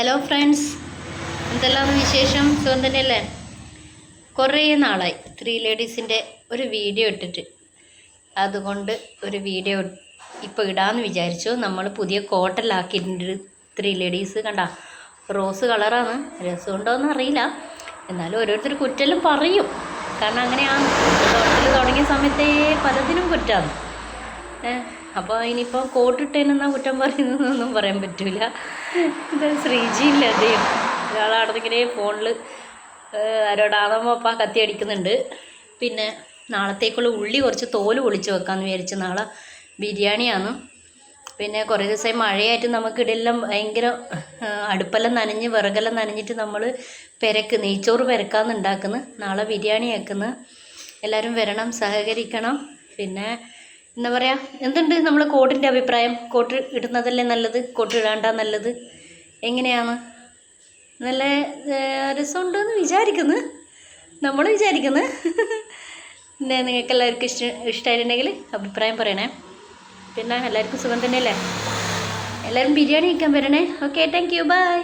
Hello friends എന്തെല്ലാം വിശേഷം? സുഖം തന്നെയല്ലേ? കുറേ നാളായി ത്രീ ലേഡീസിന്റെ ഒരു വീഡിയോ ഇട്ടിട്ട്. അതുകൊണ്ട് ഒരു വീഡിയോ ഇപ്പോൾ ഇടാമെന്ന് വിചാരിച്ചു. നമ്മൾ പുതിയ കോട്ടലാക്കിയിട്ടുണ്ട് ത്രീ ലേഡീസ് കണ്ട റോസ് കളറാണ് രസമുണ്ടോയെന്ന് അറിയില്ല. എന്നാലും ഓരോരുത്തർ കുറ്റലും പറയും. കാരണം അങ്ങനെയാണ്. ഹോട്ടൽ തുടങ്ങിയ സമയത്തേ പലതിനും കുറ്റമാണ് അപ്പോൾ ഇനിയിപ്പോൾ കോട്ടിട്ടേനെന്നാ കുറ്റം പറയുന്നതെന്നൊന്നും പറയാൻ പറ്റില്ല ഇത് ശ്രീജിയില്ല അദ്ദേഹം? ഒരാളാണെന്നിങ്ങനെ ഫോണിൽ ആരോടാണോ അപ്പം കത്തി അടിക്കുന്നുണ്ട്. പിന്നെ നാളത്തേക്കുള്ള ഉള്ളി കുറച്ച് തോൽ പൊളിച്ച് വെക്കാമെന്ന് വിചാരിച്ചു നാളെ ബിരിയാണിയാണ്. പിന്നെ കുറേ ദിവസമായി മഴയായിട്ട് നമുക്ക് ഇതെല്ലാം ഭയങ്കര അടുപ്പെല്ലാം നനഞ്ഞ് വിറകെല്ലാം നനഞ്ഞിട്ട് നമ്മൾ പെരക്ക് നെയ്ച്ചോറ് പെരക്കാന്ന് ഉണ്ടാക്കുന്നു. നാളെ ബിരിയാണി ആക്കുന്നു എല്ലാവരും വരണം സഹകരിക്കണം. പിന്നെ എന്താ പറയുക എന്തുണ്ട് നമ്മൾ കോട്ടിന്റെ അഭിപ്രായം? കോട്ട് ഇടുന്നതല്ലേ നല്ലത്? കോട്ട് ഇടാണ്ട നല്ലത്? എങ്ങനെയാണ്? നല്ല രസമുണ്ടെന്ന് വിചാരിക്കുന്നു. നമ്മൾ വിചാരിക്കുന്നു. പിന്നെ നിങ്ങൾക്ക് എല്ലാവർക്കും ഇഷ്ടം ഇഷ്ടമായിട്ടുണ്ടെങ്കിൽ അഭിപ്രായം പറയണേ. പിന്നെ എല്ലാവർക്കും സുഖം തന്നെയല്ലേ? എല്ലാവരും ബിരിയാണി കഴിക്കാൻ വരണേ. Okay thank you by